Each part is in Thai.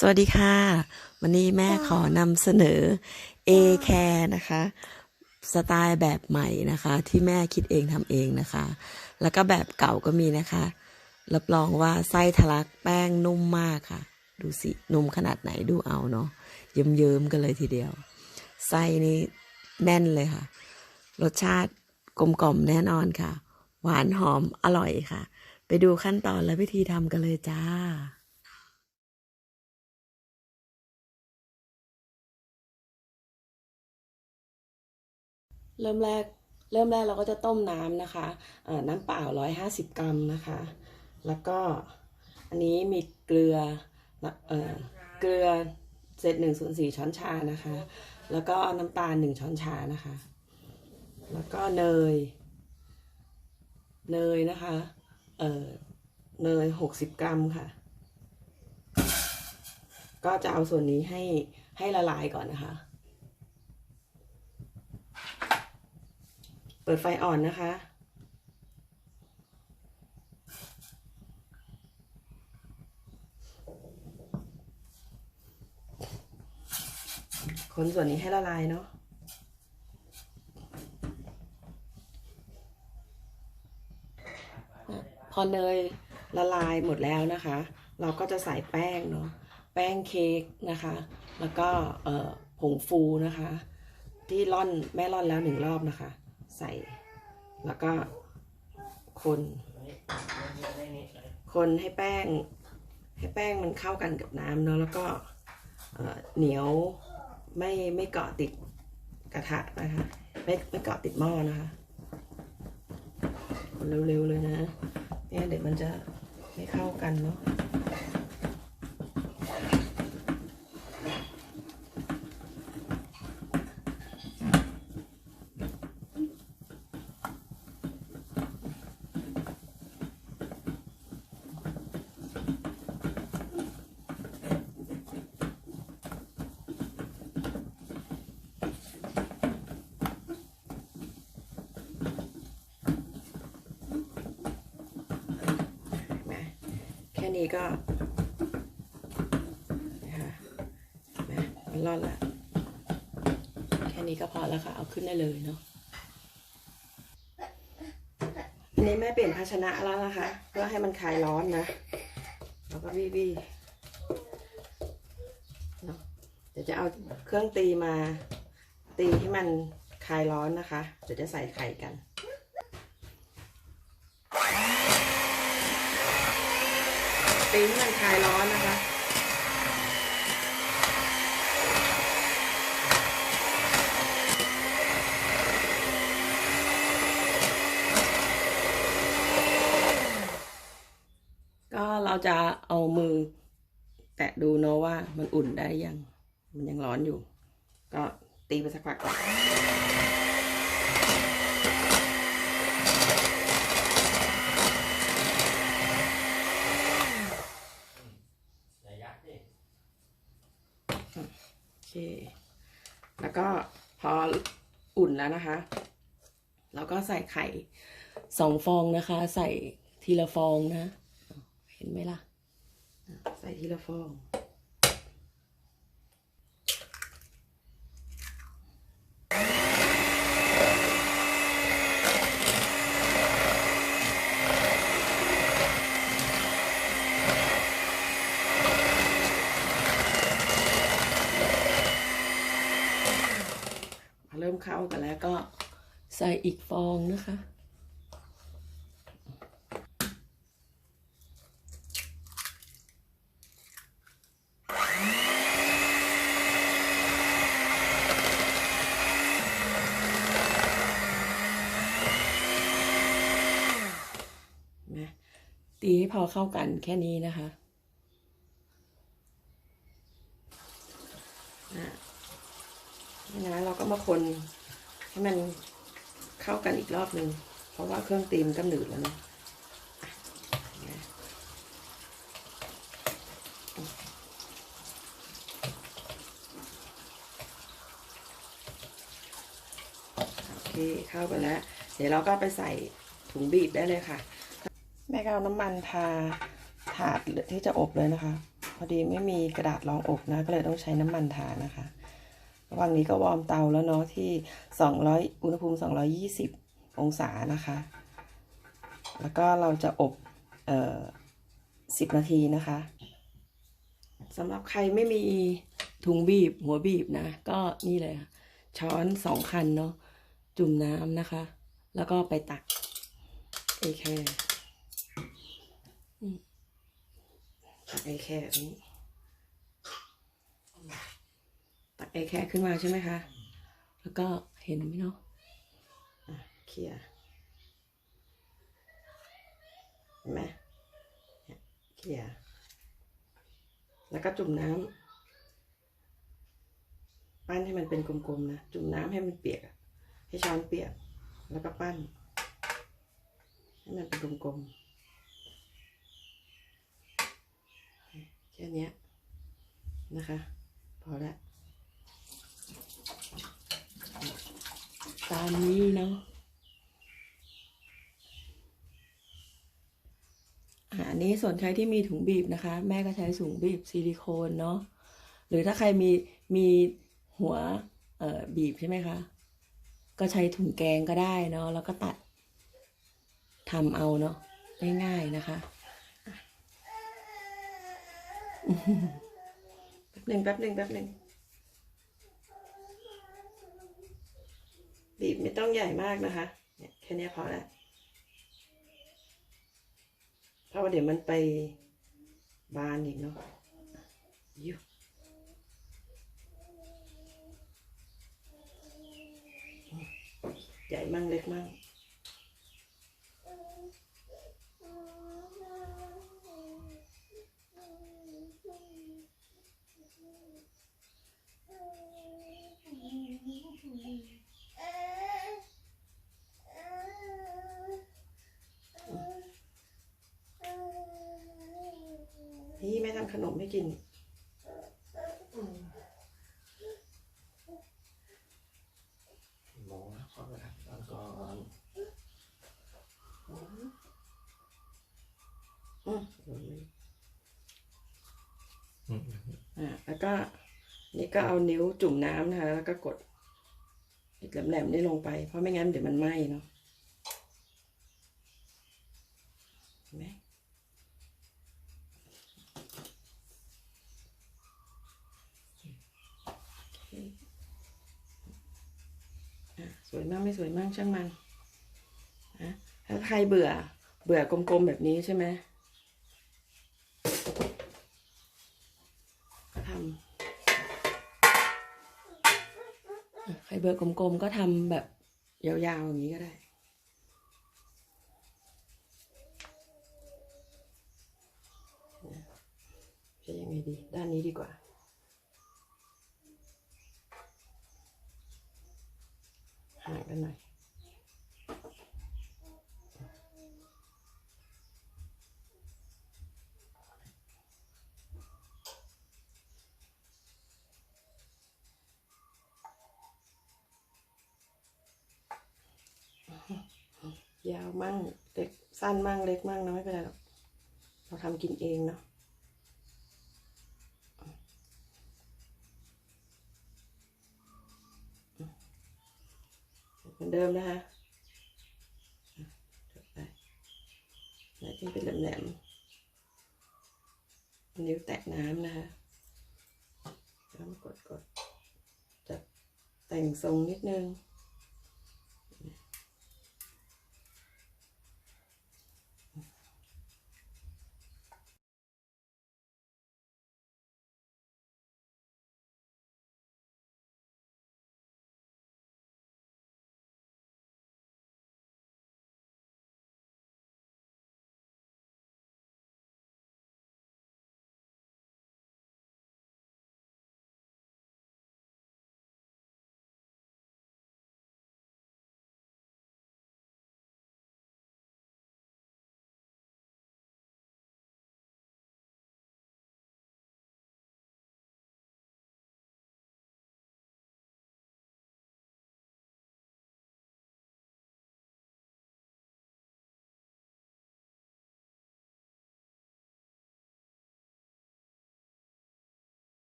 สวัสดีค่ะ วันนี้แม่ขอนำเสนอ A Care นะคะ สไตล์แบบใหม่นะคะ ที่แม่คิดเองทำเองนะคะ แล้วก็แบบเก่าก็มีนะคะ รับรองว่าไส้ทะลักแป้งนุ่มมากค่ะ ดูสิ นุ่มขนาดไหนดูเอาเนาะเยิ้มๆกันเลยทีเดียว ไส้นี่แน่นเลยค่ะ รสชาติกลมกล่อมแน่นอนค่ะ หวานหอมอร่อยค่ะ ไปดูขั้นตอนและวิธีทำกันเลยจ้า เริ่มแรกเริ่มแรกเราก็จะต้มน้ำนะคะน้ำเปล่า 150 กรัมนะคะ แล้วก็อันนี้มีเกลือเกลือเศษหนึ่งส่วนสี่ช้อนชานะคะ แล้วก็น้ำตาลหนึ่งช้อนชานะคะ แล้วก็เนย เนยนะคะ เอ่อเนย60กรัมค่ะ ก็จะเอาส่วนนี้ให้ให้ละลายก่อนนะคะ เปิดไฟอ่อนนะคะ คนส่วนนี้ให้ละลายเนาะพอเนยละลายหมดแล้วนะคะ เราก็จะใส่แป้งเนาะแป้งเค้กนะคะ แล้วก็ผงฟูนะคะ ที่ร่อนแม่ร่อนแล้วหนึ่งรอบนะคะ ใส่ แล้วก็คน คนให้แป้ง ให้แป้งมันเข้ากันกับน้ำเนาะแล้วก็เหนียวไม่ไม่เกาะติดกระทะนะคะ ไม่ไม่เกาะติดหม้อนะคะคนเร็วๆเลยนะเนี่ยเดี๋ยวมันจะไม่เข้ากันเนาะ เห็นไหมแค่ นี้ก็นะคะนไหมมันรอนละแค่นี้ก็พอแล้วค่ะ เอาขึ้นได้เลยเนาะอันนี้แม่เปลี่ยนภาชนะแล้วนะคะ เพื่อให้มันคลายร้อนนะแล้วก็บี้บี้เนาะเดี๋ยวจะเอาเครื่องตีมาตีให้มันคลายร้อนนะคะ เดี๋ยวจะใส่ไข่กัน ตีให้มันคลายร้อนนะคะ ก็เราจะเอามือแตะดูเนาะว่ามันอุ่นได้ยัง มันยังร้อนอยู่ ก็ตีไปสักพักก่อน โอเค แล้วก็พออุ่นแล้วนะคะ เราก็ใส่ไข่สองฟองนะคะ ใส่ทีละฟองนะ เห็นไหมล่ะ ใส่ทีละฟอง กันแล้วก็ใส่อีกฟองนะคะนะตีให้พอเข้ากันแค่นี้นะคะนะนะเราก็มาคนให้มัน เข้ากันอีกรอบนึง เพราะว่าเครื่องตีมก็หนืดแล้วเนะโอเคเข้ากันแล้ว เดี๋ยวเราก็ไปใส่ถุงบีบได้เลยค่ะ แม่ก็เอาน้ำมันทาถาดที่จะอบเลยนะคะ พอดีไม่มีกระดาษรองอกนะ ก็เลยต้องใช้น้ำมันทานะคะ ระหว่งนี้ก็วอร์มเตาแล้วเนาะที่ 200 อุณหภูมิ 220 องศานะคะ แล้วก็เราจะอบเอ่อ10 นาทีนะคะสำหรับใครไม่มีถุงบีบหัวบีบนะ ก็นี่เลย ช้อนสองคันเนาะจุ่มน้ำนะคะ แล้วก็ไปตักเอแคร์อืมตักเอแคร์นี้ ตักเอ แคร์ขึ้นมาใช่ไหมคะ แล้วก็เห็นไหมเนาะเคลียร์เห็นไหมเนี่ยเคลียร์แล้วก็จุ่มน้ำปั้นให้มันเป็นกลมๆนะ จุ่มน้ำให้มันเปียก ให้ช้อนเปียก แล้วก็ปั้น ให้มันเป็นกลมๆแค่นี้นะคะ พอละ ตามนี้เนาะอันนี้ส่วนใครที่มีถุงบีบนะคะ แม่ก็ใช้ถุงบีบซิลิโคนเนาะหรือถ้าใครมีมีหัวเอ่อบีบใช่ไหมคะ ก็ใช้ถุงแกงก็ได้เนาะแล้วก็ตัดทำเอาเนาะง่ายๆนะคะแป๊บหนึ่งแป๊บหนึ่งแป๊บหนึ่ง บีบไม่ต้องใหญ่มากนะคะเนี่ยแค่เนี้ยพอแล้วเพราะว่าเดี๋ยวมันไปบานอีกเนาะยุใหญ่มั่งเล็กมั่ง นี่แม่ทำขนมให้กินหมอขอไปทำแล้วก่อนอืมอืมอ่าแล้วก็ นี่ก็เอานิ้วจุ่มน้ำนะคะ แล้วก็กด อีกแหลมๆนี่ลงไป เพราะไม่งั้นเดี๋ยวมันไหม้เนาะเห็นไหมอะสวยมากไม่สวยมากช่างมันนะถ้าใครเบื่อเบื่อกลมๆแบบนี้ใช่ไหมก็ทำ ผือกลมๆก็ทำแบบยาวๆอย่างนี้ก็ได้ จะยังไงดี ด้านนี้ดีกว่า ห่างกันหน่อย ยาวมั่งเล็กสั้นมั่งเล็กมั่งนะไม่เป็นไรหรอกเราทำกินเองเนาะเหมือนเดิมนะคะไปแล้วที่เป็นแหลมๆนิ้วแตะน้ำนะคะแล้วกดกดๆจะแต่งทรงนิดนึง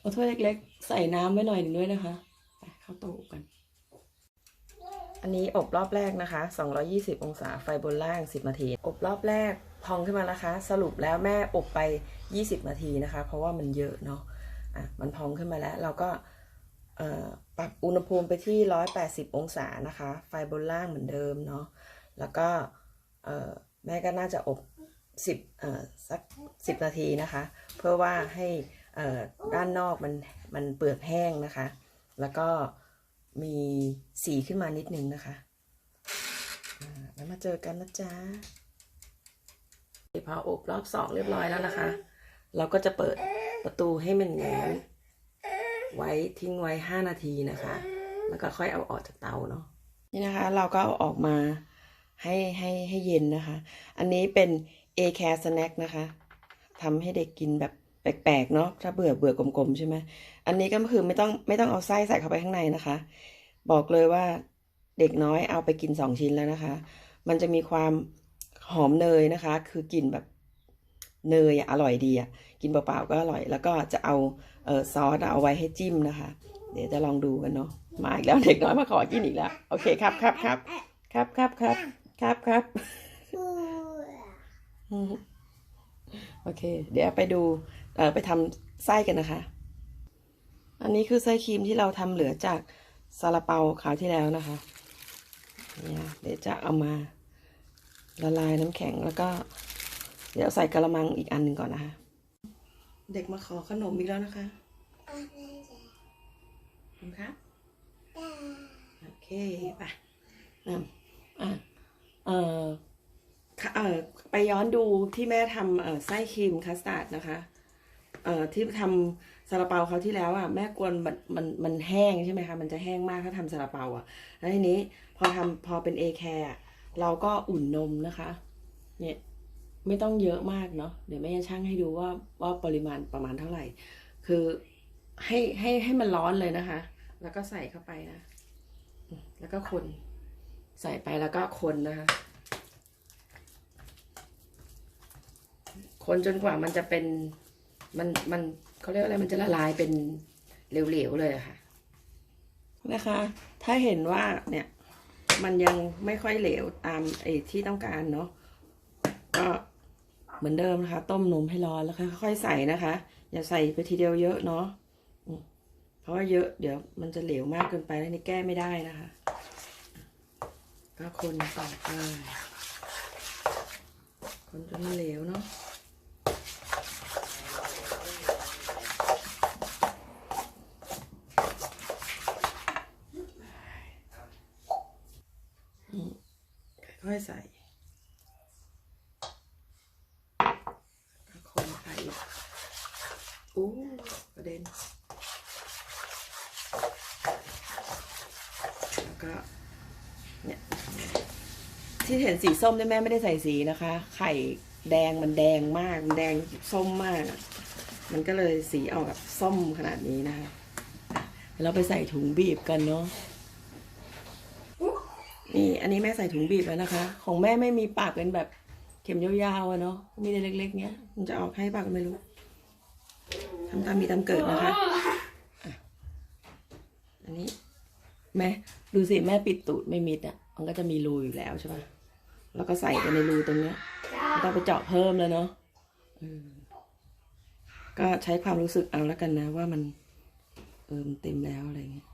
เอาถ้วยเล็กๆ ใส่น้ำไว้หน่อยหนึ่งด้วยนะคะไปเข้าเตาอบกัน อันนี้อบรอบแรกนะคะ 220 องศาไฟบนล่าง 10 นาที อบรอบแรกพองขึ้นมานะคะ สรุปแล้วแม่อบไป 20 นาทีนะคะ เพราะว่ามันเยอะเนาะอะมันพองขึ้นมาแล้ว เราก็ปรับอุณหภูมิไปที่ 180 องศานะคะ ไฟบนล่างเหมือนเดิมเนาะแล้วก็แม่ก็น่าจะอบ 10เอ่อสัก 10 นาทีนะคะ เพื่อว่าให้ ด้านนอกมันมันเปลือกแห้งนะคะ แล้วก็มีสีขึ้นมานิดนึงนะคะแล้วมาเจอกันนะจ๊ะพออบรอบสองเรียบร้อยแล้วนะคะ เราก็จะเปิดประตูให้มันแง้มไว้ทิ้งไว้5นาทีนะคะ แล้วก็ค่อยเอาออกจากเตาเนาะนี่นะคะ เราก็เอาออกมาให้ให้ให้เย็นนะคะ อันนี้เป็น A Care Snack นะคะทำให้เด็กกินแบบ ปลกๆเนาะถ้าเบื่อเบื่อกลมๆใช่ไหมอันนี้ก็คือไม่ต้องไม่ต้องเอาไส้ใส่เข้าไปข้างในนะคะ บอกเลยว่าเด็กน้อยเอาไปกินสองชิ้นแล้วนะคะ มันจะมีความหอมเนยนะคะ คือกลิ่นแบบเนยอะอร่อยดีอะกินเปล่าๆก็อร่อย แล้วก็จะเอาเออซอสอะเอาไว้ให้จิ้มนะคะ เดี๋ยวจะลองดูกันเนาะมาอีกแล้วเด็กน้อยมาขอกินอีกแล้วโอเคครับครับครับครับครับครับครับครับอืมโอเค เดี๋ยวไปดูเอ่อ ไปทำไส้กันนะคะ อันนี้คือไส้ครีมที่เราทำเหลือจากซาลาเปาคราวที่แล้วนะคะเนี่ยเดี๋ยวจะเอามาละลายน้ำแข็งแล้วก็ เดี๋ยวใส่กระมังอีกอันหนึ่งก่อนนะคะ เด็กมาขอขนมอีกแล้วนะคะขอบคุณครับโอเคไปอะอะเอ่อค่ะเอ่อไปย้อนดูที่แม่ทำเอ่อไส้ครีมคัสตาร์ดนะคะเอ่อที่ทำซาลาเปาเขาที่แล้วอะแม่กวนมันมันมันแห้งใช่ไหมคะมันจะแห้งมากถ้าทำซาลาเปาอะแล้วทีนี้พอทำพอเป็นเอแคร์เราก็อุ่นนมนะคะ เนี่ยไม่ต้องเยอะมากเนาะเดี๋ยวแม่จะชั่งให้ดูว่าว่าปริมาณประมาณเท่าไหร่ คือให้ให้ให้มันร้อนเลยนะคะ แล้วก็ใส่เข้าไปนะ แล้วก็คนใส่ไปแล้วก็คนนะคะ คนจนกว่ามันจะเป็น มันมันเขาเรียกว่าอะไรมันจะละลายเป็นเหลวๆเลยค่ะ นะคะ ถ้าเห็นว่าเนี่ย มันยังไม่ค่อยเหลวตามไอ้ที่ต้องการเนาะก็เหมือนเดิมนะคะ ต้มนมให้ร้อนแล้วค่อยๆใส่นะคะ อย่าใส่ไปทีเดียวเยอะเนาะเพราะว่าเยอะเดี๋ยวมันจะเหลวมากเกินไปแล้วนี่แก้ไม่ได้นะคะก็คนต่อไปคนจนเหลวเนาะ ค่อยใส่ก็คนไปอู้กระเด็น แล้วก็เนี่ยที่เห็นสีส้มเนี่ยแม่ไม่ได้ใส่สีนะคะ ไข่แดงมันแดงมาก มันแดงส้มมาก มันก็เลยสีออกแบบส้มขนาดนี้นะคะ เราไปใส่ถุงบีบกันเนาะ นี่อันนี้แม่ใส่ถุงบีบแล้วนะคะ ของแม่ไม่มีปากเป็นแบบเข็มยาวๆอะเนาะมีแต่เล็กๆเนี้ย มันจะออกให้ปากไม่รู้ทำตามมีตามเกิดนะคะอันนี้แม่ดูสิแม่ปิดตูดไม่มิดอะมันก็จะมีรูอยู่แล้วใช่ปะแล้วก็ใส่ไปในรูตรงเนี้ยไม่ต้องไปเจาะเพิ่มแล้วเนาะก็ใช้ความรู้สึกเอาแล้วกันนะว่ามันเออมันเต็มแล้วอะไรเงี้ย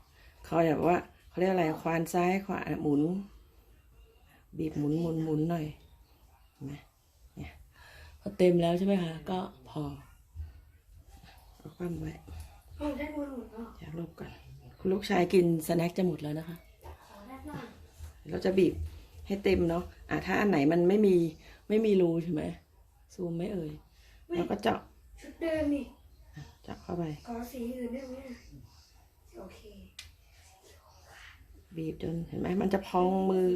เขาแบบว่า เขาเรียกอะไรควานซ้ายขวาหมุน บีบหมุนหมุนหมุนหน่อยเห็นไหมเนี่ยพอเต็มแล้วใช่ไหมคะ ก็พอเอาคว่ำไว้โอ้ได้บุญหมดแล้วอยากลบก่อนคุณลูกชายกินสแน็คจะหมดแล้วนะคะขอได้หน่อยเราจะบีบให้เต็มเนาะอะถ้าอันไหนมันไม่มีไม่มีรูใช่ไหมซูมไม่เอ่ยแล้วก็เจาะชุดเดิมนี่เจาะเข้าไปขอสีอื่นได้ไหมโอเค บีบจนเห็นไหมมันจะพองมือ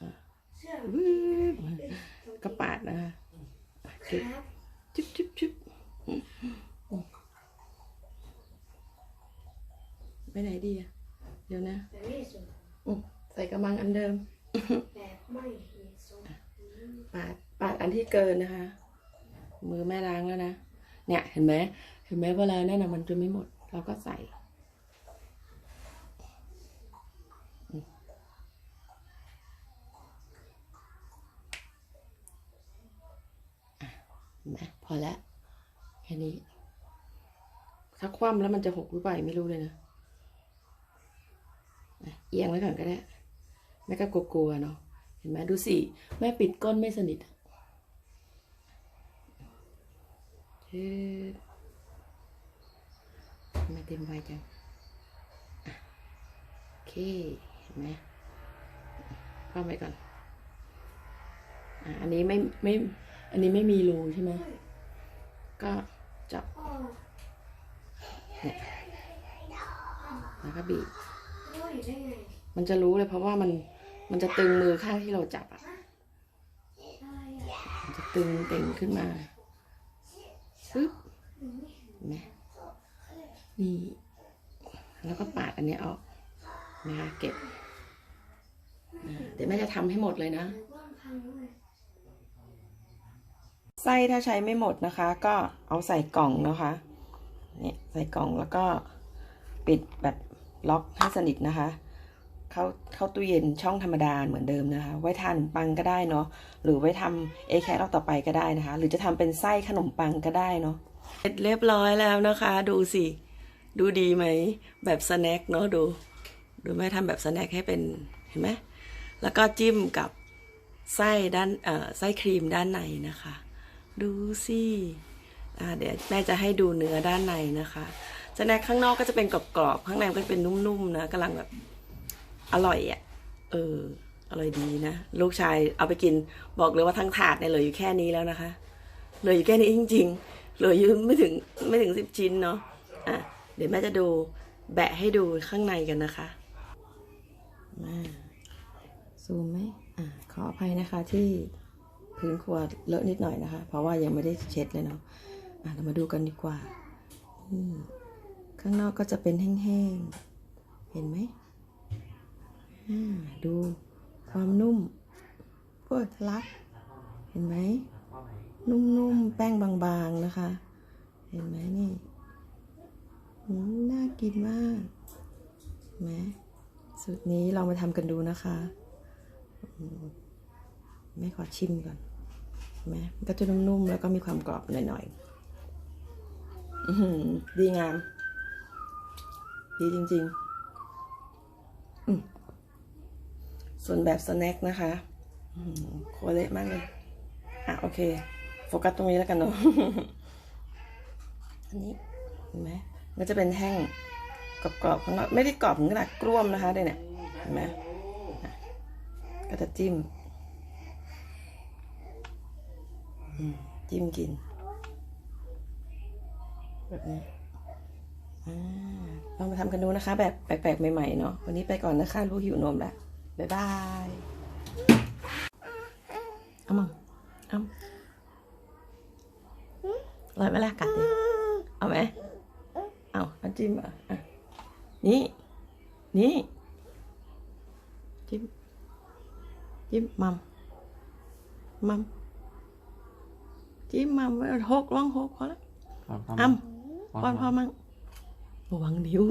อวืบก็ปาดนะคะครับจุ๊บจุ๊บจุ๊บไปไหนดีอะเดี๋ยวนะใส่กระมังอันเดิมปาดปาดอันที่เกินนะคะ มือแม่ล้างแล้วนะ เนี่ยเห็นไหมเห็นไหมเวลานั่นนะมันจะไม่หมด เราก็ใส่อืมอะเห็ นไหมพอแล้วแค่นี้ ถ้าคว่ำแล้วมันจะหกหรือเปล่าไม่รู้เลยนะเอียงไว้ก่อนก็ได้แม่ก็กลัวๆเนาะเห็นไหมดูสิแม่ปิดก้นไม่สนิทอะเฮ้ทำไมเต็มไวจังโอเคเห็นไหมเข้าไปก่อนออันนี้ไม่ไม่ อันนี้ไม่มีรูใช่ไหมก็จับเนี่ยแล้วก็บีบมันจะรู้เลยเพราะว่ามันมันจะตึงมือข้างที่เราจับอะมันจะตึงเต่งขึ้นมาปึ๊บนไหมนี่ แล้วก็ปาดอันนี้ออกนะคะเก็บ เดี๋ยวแม่จะทำให้หมดเลยนะ หรือว่าพังด้วย ไส้ถ้าใช้ไม่หมดนะคะ ก็เอาใส่กล่องนะคะเนี่ยใส่กล่องแล้วก็ปิดแบบล็อกให้สนิทนะคะเข้าเข้าตู้เย็นช่องธรรมดาเหมือนเดิมนะคะ ไว้ทานปังก็ได้เนาะหรือไว้ทำเอแครอบต่อไปก็ได้นะคะ หรือจะทำเป็นไส้ขนมปังก็ได้เนาะเสร็จเรียบร้อยแล้วนะคะ ดูสิ ดูดีไหมแบบสแน็คเนาะดูดูแม่ทำแบบสแน็คให้เป็นเห็นไหมแล้วก็จิ้มกับไส้ด้านเอ่อไส้ครีมด้านในนะคะ ดูสิเดี๋ยวแม่จะให้ดูเนื้อด้านในนะคะสแน็คข้างนอกก็จะเป็นกรอบๆ ข้างในมันก็จะเป็นนุ่มๆนะกำลังแบบอร่อยอะ่ะ เออ อร่อยดีนะ ลูกชายเอาไปกินบอกเลยว่าทั้งถาดเนี่ยเหลืออยู่แค่นี้แล้วนะคะ เหลืออยู่แค่นี้จริง ๆ เหลืออยู่ไม่ถึงไม่ถึงสิบชิ้นเนาะ อะ เดี๋ยวแม่จะดูแบะให้ดูข้างในกันนะคะมาซูมไหมอะขออภัยนะคะที่ พื้นครัวเลอะนิดหน่อยนะคะ เพราะว่ายังไม่ได้เช็ดเลยเนาะะเรามาดูกันดีกว่า ข้างนอกก็จะเป็นแห้งๆ เห็นไหม ดูความนุ่มพวกทะลัก เห็นไหม นุ่มๆ แป้งบางๆ นะคะ เห็นไหมนี่น่ากินมากเห็นไหมสูตรนี้เรามาทำกันดูนะคะอืมแม่ขอชิมก่อน เห็นไหมก็จะนุ่มๆแล้วก็มีความกรอบหน่อยๆอดีงาม ดีจริงๆส่วนแบบสแน็คนะคะโคเละมากเลย อะโอเค โฟกัสตรงนี้แล้วกันเนาะอันนี้เห็นไหมมันจะเป็นแท่งกรอบๆข้างนอกไม่ได้กรอบถึงขนาดกล้วมนะคะเดี๋ยวนี่ยเห็นไหมก็จะจิ้มอืม จิ้มกิน แบบนี้อ่าลองมาทำกันดูนะคะ แบบแปลกๆ ใหม่ๆ เนาะวันนี้ไปก่อนนะคะ รู้หิวนมแล้วบ๊ายบายเอามาเอาอร่อยไหมล่ะกัดดิเอาไหมเอาเอาจิ้มอะอะนี่ นี่ จิ้ม จิ้มมัมมัม จิ้มมัมไว้หกลองหกพอแล้วอ้ำป้อนพ่อมั่งระวังนิ้ว